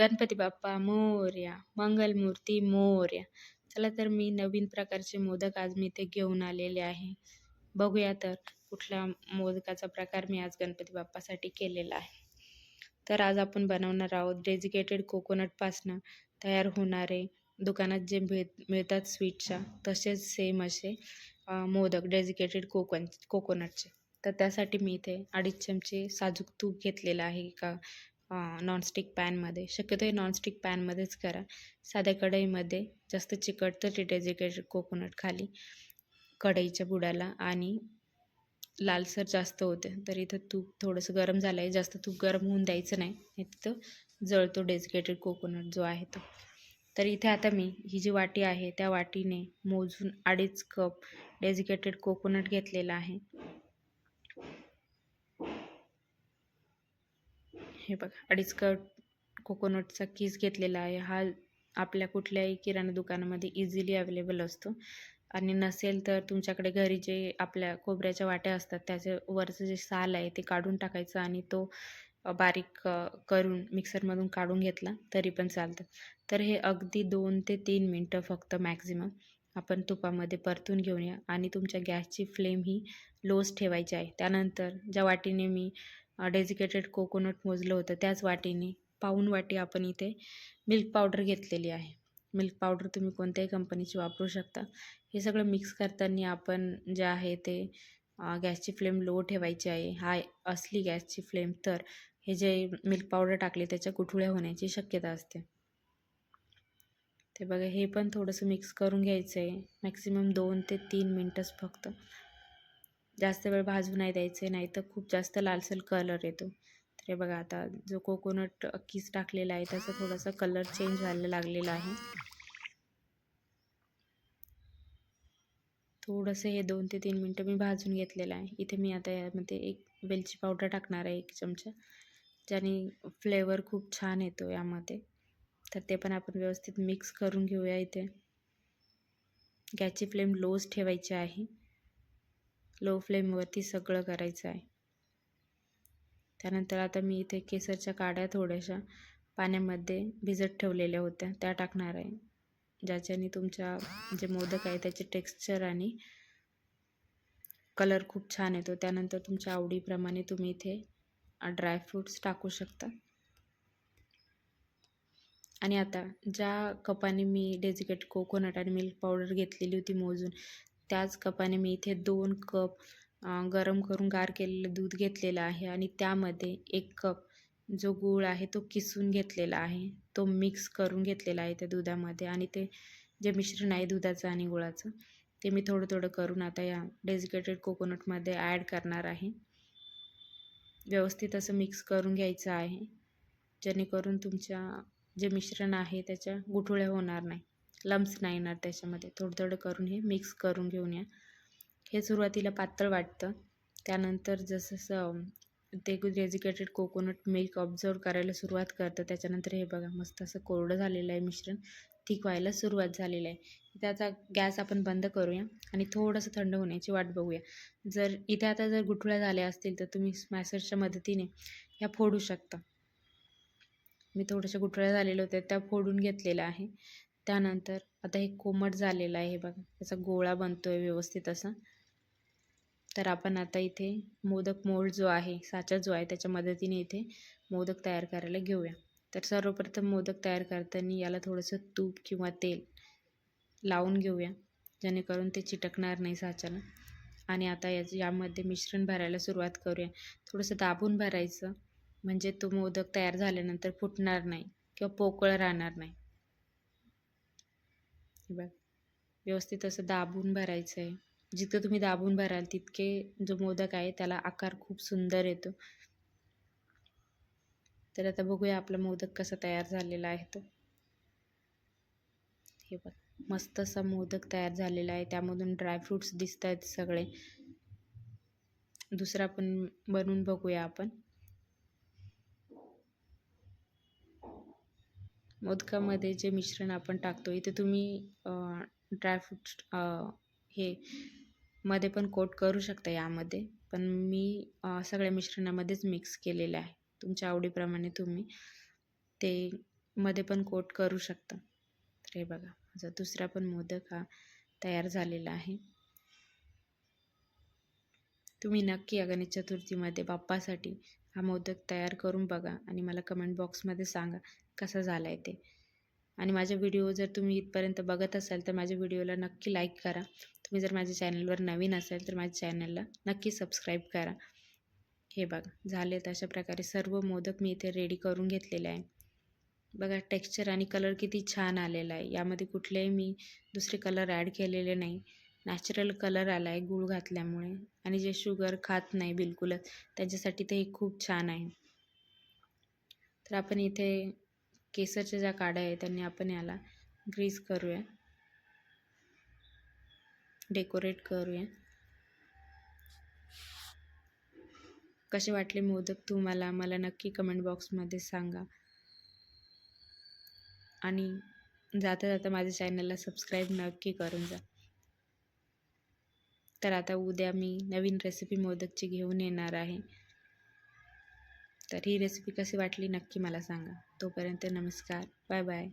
गणपती बाप्पा मोरया मंगलमूर्ती मोरया. चला तर मी नवीन प्रकारचे मोदक आज मी ते घेऊन आलेले आहे. बघूया तर कुठल्या मोदकाचा प्रकार मी आज गणपती बाप्पासाठी केलेला आहे. तर आज आपण बनवणार आहोत डेजिकेटेड कोकोनटपासनं तयार होणारे दुकानात जे भेट मिळतात स्वीटच्या तसेच सेम असे मोदक डेजिकेटेड कोकोन कोकोनटचे. तर त्यासाठी मी इथे अडीच चमचे साजूक तूप घेतलेलं आहे का नॉनस्टिक पॅनमध्ये शक्यतो हे नॉनस्टिक पॅनमध्येच करा. साध्या कढईमध्ये जास्त चिकट तर डेजिकेटेड कोकोनट खाली कढईच्या बुडाला आणि लालसर जास्त होते. तर इथं तूप थोडंसं गरम झालं आहे जास्त तूप गरम होऊन द्यायचं नाही. तिथं जळतो डेजिकेटेड कोकोनट जो आहे तो. तर इथे आता मी ही जी वाटी आहे त्या वाटीने मोजून अडीच कप डेजिकेटेड कोकोनट घेतलेला आहे. हे बघा अडीच कट कोकोनटचा कीस घेतलेला आहे. हा आपल्या कुठल्याही किराणा दुकानामध्ये इझिली अवेलेबल असतो. आणि नसेल तर तुमच्याकडे घरी जे आपल्या खोबऱ्याच्या वाट्या असतात त्याचे वरचं जे साल आहे ते काढून टाकायचं आणि तो बारीक करून मिक्सरमधून काढून घेतला तरी पण चालतं. तर हे अगदी दोन ते तीन मिनटं फक्त मॅक्झिमम आपण तुपामध्ये परतून घेऊन या. आणि तुमच्या गॅसची फ्लेम ही लोच ठेवायची आहे. त्यानंतर ज्या वाटीने मी डेझिकेटेड कोकोनट मोजलं होतं त्याच वाटीने. पाऊन वाटी आपण इथे मिल्क पावडर घेतलेली आहे. मिल्क पावडर तुम्ही कोणत्याही कंपनीची वापरू शकता. हे सगळं मिक्स करताना आपण जे आहे ते गॅसची फ्लेम लो ठेवायची आहे. हाय असली गॅसची फ्लेम तर हे जे मिल्क पावडर टाकले त्याच्या गुठुळ्या होण्याची शक्यता असते. ते बघा हे पण थोडंसं मिक्स करून घ्यायचं आहे मॅक्सिमम दोन ते तीन मिनटंच फक्त. जास्त वेळ भाजू नाही द्यायचे नाही तर खूप जास्त लालसर कलर येतो. तर हे बघा आता जो कोकोनट किस टाकलेला आहे त्याचा थोडासा कलर चेंज व्हायला लागलेला आहे. थोडंसं हे दोन ते तीन मिनटं मी भाजून घेतलेलं आहे. इथे मी आता यामध्ये एक वेलची पावडर टाकणार आहे एक चमचा ज्याने फ्लेवर खूप छान येतो यामध्ये. तर ते पण आपण व्यवस्थित मिक्स करून घेऊया इथे. गॅसची फ्लेम लोज ठेवायची आहे. लो फ्लेमवरती सगळं करायचं आहे. त्यानंतर आता मी इथे केसरच्या काड्या थोड्याशा पाण्यामध्ये भिजत ठेवलेल्या होत्या. त्या टाकणार आहे. ज्याच्याने तुमच्या जे मोदक आहे त्याचे टेक्स्चर आणि कलर खूप छान येतो. त्यानंतर तुमच्या आवडीप्रमाणे तुम्ही इथे ड्रायफ्रूट्स टाकू शकता. आणि आता ज्या कपाने मी डेजिकेट कोकोनट आणि मिल्क पावडर घेतलेली होती मोजून त्याच कपाने मी इथे दोन कप गरम करून गार केलेलं दूध घेतलेलं आहे आणि त्यामध्ये एक कप जो गूळ आहे तो किसून घेतलेला आहे. तो मिक्स करून घेतलेला आहे त्या दुधामध्ये आणि ते जे मिश्रण आहे दुधाचं आणि गुळाचं ते मी थोडं थोडं करून आता या डेजिकेटेड कोकोनटमध्ये ॲड करणार आहे. व्यवस्थित असं मिक्स करून घ्यायचं आहे. जेणेकरून तुमच्या जे मिश्रण आहे त्याच्या गुठुळ्या होणार नाही. लम्स नाही येणार त्याच्यामध्ये. थोडं थोडं करून हे मिक्स करून घेऊन या. हे सुरुवातीला पातळ वाटतं. त्यानंतर जसं ते डेजिकेटेड कोकोनट मिल्क ऑब्झर्व करायला सुरुवात करतं. त्याच्यानंतर हे बघा मस्त असं कोरडं झालेलं आहे मिश्रण. ठीक व्हायला सुरुवात झालेलं आहे. त्याचा गॅस आपण बंद करूया आणि थोडंसं थंड होण्याची वाट बघूया. जर इथे आता जर गुठळ्या झाल्या असतील तर तुम्ही स्मॅसरच्या मदतीने ह्या फोडू शकता. मी थोड्याशा गुठळ्या झालेल्या होत्या त्या फोडून घेतलेल्या आहे. त्यानंतर आता हे कोमट झालेलं आहे बघा. त्याचा गोळा बनतो आहे व्यवस्थित असा. तर आपण आता इथे मोदक मोल्ड जो आहे साचा जो आहे त्याच्या मदतीने इथे मोदक तयार करायला घेऊया. तर सर्वप्रथम मोदक तयार करताना याला थोडंसं तूप किंवा तेल लावून घेऊया जेणेकरून ते चिटकणार नाही साच्याला. आणि आता याच यामध्ये मिश्रण भरायला सुरुवात करूया. थोडंसं दाबून भरायचं म्हणजे तो मोदक तयार झाल्यानंतर फुटणार नाही किंवा पोकळ राहणार नाही. बघ व्यवस्थित असं दाबून भरायचं आहे जितकं तुम्ही दाबून भराल तितके जो मोदक आहे त्याला आकार खूप सुंदर येतो. तर आता बघूया आपला मोदक कसा तयार झालेला आहे तो. हे बघ मस्त असा मोदक तयार झालेला आहे. त्यामधून ड्रायफ्रूट्स दिसत आहेत सगळे. दुसरा पण बनवून बघूया आपण. मोदकामध्ये जे मिश्रण आपण टाकतो इथे तुम्ही ड्रायफ्रूट हे मध्ये पण कोट करू शकता यामध्ये. पण मी सगळ्या मिश्रणामध्येच मिक्स केलेलं आहे. तुमच्या आवडीप्रमाणे तुम्ही ते मध्ये पण कोट करू शकता. तर हे बघा माझा दुसरा पण मोदक हा तयार झालेला आहे. तुम्ही नक्की या गणेश चतुर्थीमध्ये बाप्पासाठी हा मोदक तयार करून बघा आणि मला कमेंट बॉक्समध्ये सांगा कसा झाला आहे ते. आणि माझा व्हिडिओ जर तुम्ही इथपर्यंत बघत असाल तर माझ्या व्हिडिओला नक्की लाईक करा. तुम्ही जर माझ्या चॅनलवर नवीन असाल तर माझ्या चॅनलला नक्की सबस्क्राईब करा. हे बघा झाले तर अशा प्रकारे सर्व मोदक मी इथे रेडी करून घेतलेले आहे. बघा टेक्स्चर आणि कलर किती छान आलेला आहे. यामध्ये कुठलेही मी दुसरे कलर ॲड केलेले नाही. नॅचरल कलर आला आहे गूळ घातल्यामुळे. आणि जे शुगर खात नाही बिलकुलच त्यांच्यासाठी ते खूप छान आहे. तर आपण इथे केसरच्या ज्या काड्या आहेत त्यांनी आपण याला ग्रीस करूया. डेकोरेट करूया. कसे वाटले मोदक तुम्हाला? मला नक्की कमेंट बॉक्समध्ये सांगा. आणि जाता जाता माझ्या चॅनलला सबस्क्राईब नक्की करून जा. तर आता उद्या मी नवीन रेसिपी मोदकची घेऊन येणार आहे. तर ही रेसिपी कशी वाटली नक्की मला सांगा. तोपर्यंत नमस्कार. Bye bye